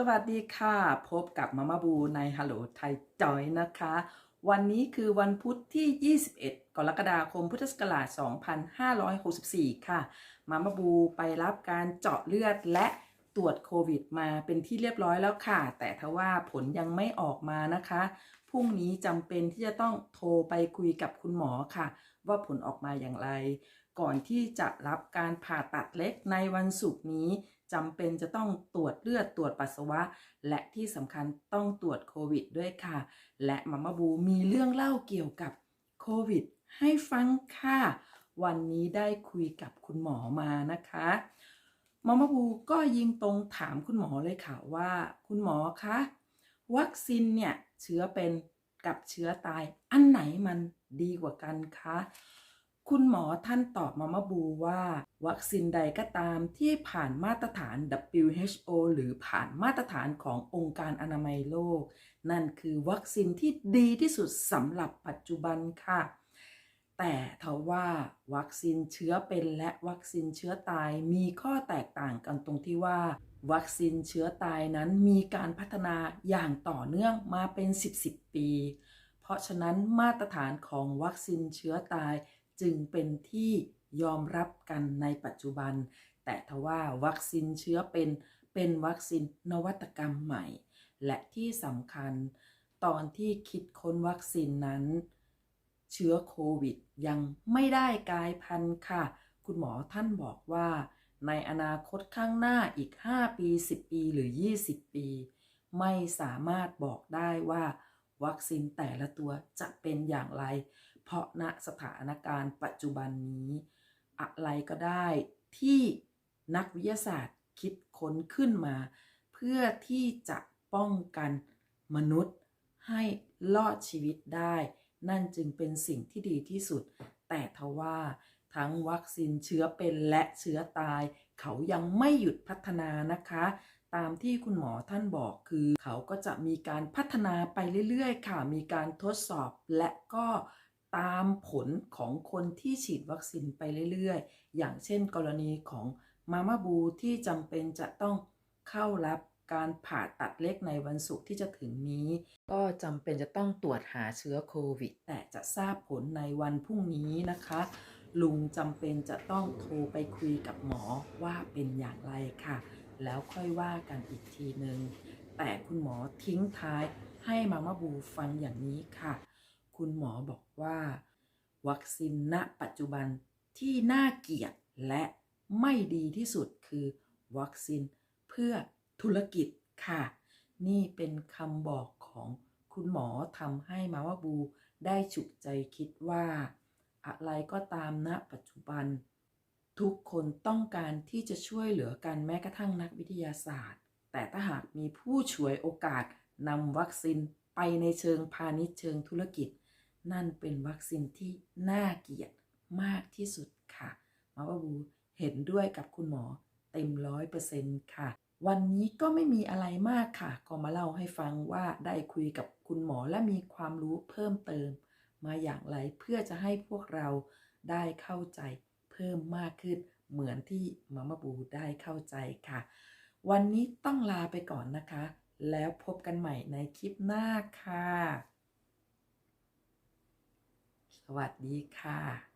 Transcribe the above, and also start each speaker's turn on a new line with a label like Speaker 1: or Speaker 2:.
Speaker 1: สวัสดีค่ะ พบกับมามาบูในฮัลโหลไทยจอยนะคะ วันนี้คือวันพุธที่ 21 กรกฎาคมพุทธศักราช 2564 ค่ะ มามาบูไปรับการเจาะเลือดและ ตรวจโควิดมาเป็นที่เรียบร้อยแล้วค่ะ แต่ทว่าผลยังไม่ออกมานะคะ พรุ่งนี้จำเป็นที่จะต้องโทรไปคุยกับคุณหมอค่ะ ว่าผลออกมาอย่างไร ก่อนที่จะรับการผ่าตัดเล็กในวันศุกร์นี้จำเป็นจะต้องตรวจเลือดตรวจปัสสาวะ และที่สำคัญต้องตรวจโควิดด้วยค่ะ และมามาบูมีเรื่องเล่าเกี่ยวกับโควิดให้ฟังค่ะ วันนี้ได้คุยกับคุณหมอมานะคะ มามาบูก็ยิงตรงถามคุณหมอเลยค่ะว่า คุณหมอคะวัคซีนเนี่ยเชื้อเป็นกับเชื้อตาย อันไหนมันดีกว่ากันคะคุณหมอท่านตอบมามาบูว่า วัคซีนใดก็ตามที่ผ่านมาตรฐาน WHO หรือผ่านมาตรฐานขององค์การอนามัยโลก นั่นคือวัคซีนที่ดีที่สุดสำหรับปัจจุบันค่ะ แต่ทว่าวัคซีนเชื้อเป็นและวัคซีนเชื้อตายมีข้อแตกต่างกันตรงที่ว่า วัคซีนเชื้อตายนั้นมีการพัฒนาอย่างต่อเนื่องมาเป็น 10 10ปี เพราะฉะนั้นมาตรฐานของวัคซีนเชื้อตายจึงเป็นที่ยอมรับกันในปัจจุบัน แต่ทว่าวัคซีนเชื้อเป็นเป็นวัคซีนนวัตกรรมใหม่ และที่สำคัญ ตอนที่คิดค้นวัคซีนนั้น เชื้อโควิดยังไม่ได้กลายพันธุ์ค่ะ คุณหมอท่านบอกว่า ในอนาคตข้างหน้าอีก 5 ปี 10 ปีหรือ 20 ปี ไม่สามารถบอกได้ว่า วัคซีนแต่ละตัวจะเป็นอย่างไร เพราะณสถานการณ์ปัจจุบันนี้ อะไรก็ได้ที่นักวิทยาศาสตร์คิดค้นขึ้นมา เพื่อที่จะป้องกันมนุษย์ให้รอดชีวิตได้ นั่นจึงเป็นสิ่งที่ดีที่สุด แต่ทว่าทั้งวัคซีนเชื้อเป็นและเชื้อตาย เขายังไม่หยุดพัฒนานะคะ ตามที่คุณหมอท่านบอกคือ เขาก็จะมีการพัฒนาไปเรื่อยๆ ค่ะ มีการทดสอบและก็ตามผลของคนที่ฉีดวัคซีนไปเรื่อยๆ อย่างเช่นกรณีของมาม่าบูที่จำเป็นจะต้องเข้ารับ การผ่าตัดเล็กในวันศุกร์ที่จะถึงนี้ ก็จำเป็นจะต้องตรวจหาเชื้อโควิด แต่จะทราบผลในวันพรุ่งนี้นะคะ ลุงจำเป็นจะต้องโทรไปคุยกับหมอว่าเป็นอย่างไรค่ะ แล้วค่อยว่ากันอีกทีหนึ่งแต่คุณหมอทิ้งท้ายให้มาม่าบูฟังอย่างนี้ค่ะ คุณหมอบอกว่า วัคซีนณปัจจุบันที่น่าเกลียดและไม่ดีที่สุดคือ วัคซีนเพื่อ ธุรกิจค่ะ นี่เป็นคำบอกของคุณหมอทำให้มาว่าบูได้ฉุกใจคิดว่า อะไรก็ตามณปัจจุบัน ทุกคนต้องการที่จะช่วยเหลือกันแม้กระทั่งนักวิทยาศาสตร์ แต่ถ้าหากมีผู้ช่วยโอกาสนำวัคซีนไปในเชิงพาณิชย์เชิงธุรกิจ นั่นเป็นวัคซีนที่น่าเกลียดมากที่สุดค่ะ มาว่าบูเห็นด้วยกับคุณหมอเต็มร้อยเปอร์เซ็นต์ค่ะ วันนี้ก็ไม่มีอะไรมากค่ะ ก็มาเล่าให้ฟังว่าได้คุยกับคุณหมอและมีความรู้เพิ่มเติม มาอย่างไรเพื่อจะให้พวกเราได้เข้าใจเพิ่มมากขึ้น เหมือนที่มามาบูได้เข้าใจค่ะ วันนี้ต้องลาไปก่อนนะคะ แล้วพบกันใหม่ในคลิปหน้าค่ะ สวัสดีค่ะ